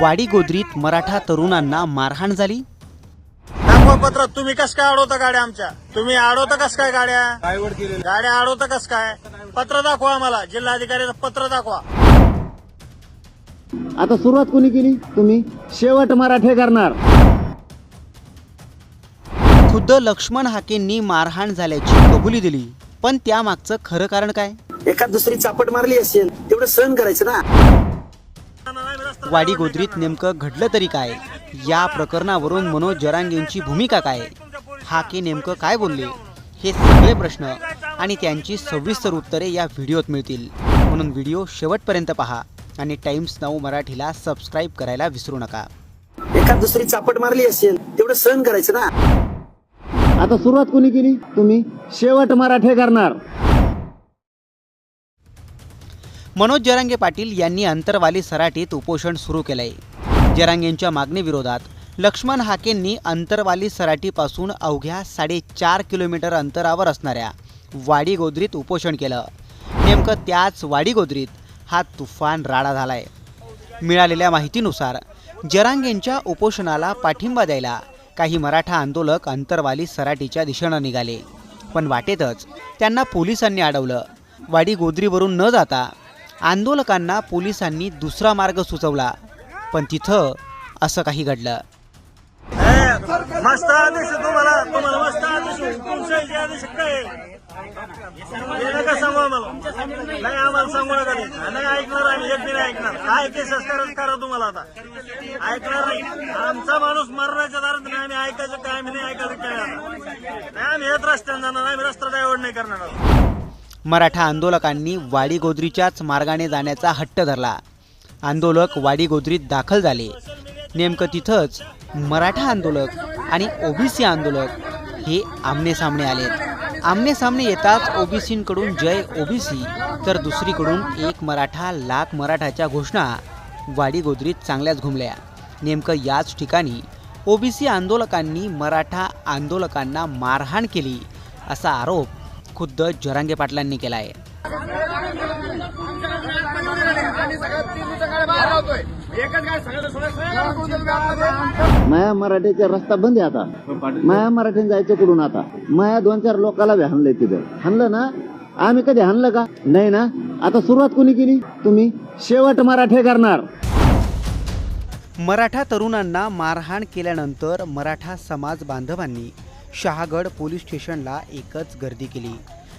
वाडी गोद्रीत मराठा तरुणांना मारहाण झाली? पत्र तुम्ही कस काय अडवता गाड्या आमच्या? तुम्ही अडवता कस काय गाड्या? गाड्या अडवता कस काय? पत्र दाखवा आम्हाला जिल्हाधिकाऱ्याचं पत्र दाखवा. आता सुरुवात कोणी केली? तुम्ही? शेवट मराठे करणार. खुद्द लक्ष्मण हाकेंनी मारहाण झाल्याची कबुली दिली. पण त्यामागचं खरं कारण काय? एखाद दुसरी चापट मारली असेल तेवढं सहन करायचं ना? वाडी गोद्रीत नेमकं घडलं तरी काय? या प्रकरणावरून मनोज जरांगेंची भूमिका काय? हाके नेमकं काय बोलले? हे सगळे प्रश्न आणि त्यांची सविस्तर उत्तरे या व्हिडिओत मिळतील. म्हणून व्हिडिओ शेवटपर्यंत पहा आणि टाइम्स नाऊ मराठीला सबस्क्राईब करायला विसरू नका. एखाद दुसरी चापट मारली असेल तेवढं सहन करायचं ना? आता सुरुवात कोणी केली? तुम्ही? शेवट मराठे करणार. मनोज जरांगे पाटील यांनी अंतरवाली सराटीत उपोषण सुरू केलंय. जरांगेंच्या मागणीविरोधात लक्ष्मण हाकेंनी अंतरवाली सराटीपासून अवघ्या साडेचार किलोमीटर अंतरावर असणाऱ्या वाडी गोद्रीत उपोषण केलं. नेमकं त्याच वाडीगोद्रीत हा तुफान राडा झालाय. मिळालेल्या माहितीनुसार जरांगेंच्या उपोषणाला पाठिंबा द्यायला काही मराठा आंदोलक अंतरवाली सराटीच्या दिशेनं निघाले. पण वाटेतच त्यांना पोलिसांनी अडवलं. वाडी गोद्रीवरून न जाता आंदोलकांना पोलिसांनी दुसरा मार्ग सुचवला पण तिथं असं काही घडलं. मस्त आदेश तुम्हाला. तुम्हाला मस्त आदेश आदेश काय नका सांगू आम्हाला. नाही आम्हाला सांगू नका नाही ऐकणार आम्ही. एक नाही ऐकणार. काय केसेस करत करा तुम्हाला आता. ऐकणार नाही. आमचा माणूस मरण्याच्या दारात नाही. आम्ही ऐकायचं काय आम्ही नाही ऐकायचं काय नाही आम्ही रस्त्याने जाणार. आम्ही रस्ता डायव्हर्ट नाही करणार आता. मराठा आंदोलकांनी वाडीगोद्रीच्याच मार्गाने जाण्याचा हट्ट धरला. आंदोलक वाडीगोद्रीत दाखल झाले. नेमकं तिथंच मराठा आंदोलक आणि ओबीसी आंदोलक हे आमने सामने आलेत. आमने सामने येताच ओबीसींकडून जय ओबीसी तर दुसरीकडून एक मराठा लाख मराठाच्या घोषणा वाडीगोद्रीत चांगल्याच घुमल्या. नेमकं याच ठिकाणी ओबीसी आंदोलकांनी मराठा आंदोलकांना मारहाण केली असा आरोप खुद्द जरांगे पाटलांनी केला आहे. माया मराठीचा रस्ता बंद आहे आता. माया मराठीने जायचं कुठून आता? माया दोन चार लोकाला हाणलंय तिथं. हाणलं ना? आम्ही कधी हाणलं का? नाही ना? आता सुरुवात कोणी केली? तुम्ही? शेवट मराठे करणार. मराठा तरुणांना मारहाण केल्यानंतर मराठा समाज बांधवांनी शहागड पोलीस स्टेशनला एकच गर्दी केली.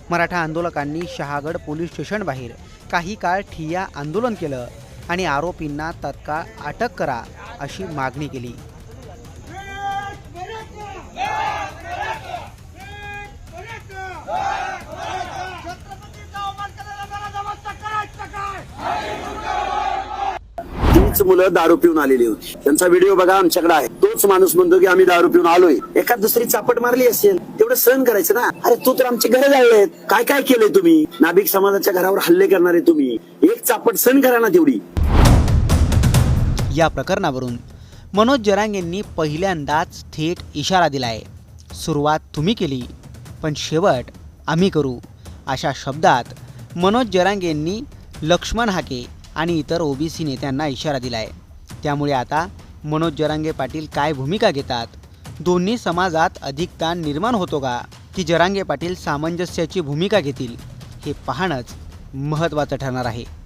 मराठा आंदोलकांनी शहागड पोलीस स्टेशनबाहेर काही काळ ठिय्या आंदोलन केलं आणि आरोपींना तत्काळ अटक करा अशी मागणी केली. तीच मुलं दारू पिऊन आलेली होती. त्यांचा व्हिडिओ बघा आमच्याकडे आहे. तोच माणूस म्हणतो की आम्ही दारू पिऊन आलोय. एखाद दुसरी चापट मारली असेल तेवढं सहन करायचं ना. अरे तू तर आमची घरं जाळलेत. काय काय केलंय तुम्ही? नाभिक समाजाच्या घरावर हल्ले करणारे तुम्ही. एक चापट सहन करा ना तेवढी. या प्रकरणावरून मनोज जरांगेंनी पहिल्यांदाच थेट इशारा दिलाय. सुरुवात तुम्ही केली पण शेवट आम्ही करू. अशा शब्दात मनोज जरांग यांनी लक्ष्मण हाके आणि इतर ओबीसी नेत्यांना इशारा दिलाय. त्यामुळे आता मनोज जरांगे पाटील काय भूमिका घेतात? दोन्ही समाजात अधिक ताण निर्माण होतो का? की जरांगे पाटील सामंजस्याची भूमिका घेतील? हे पाहणंच महत्त्वाचं ठरणार आहे.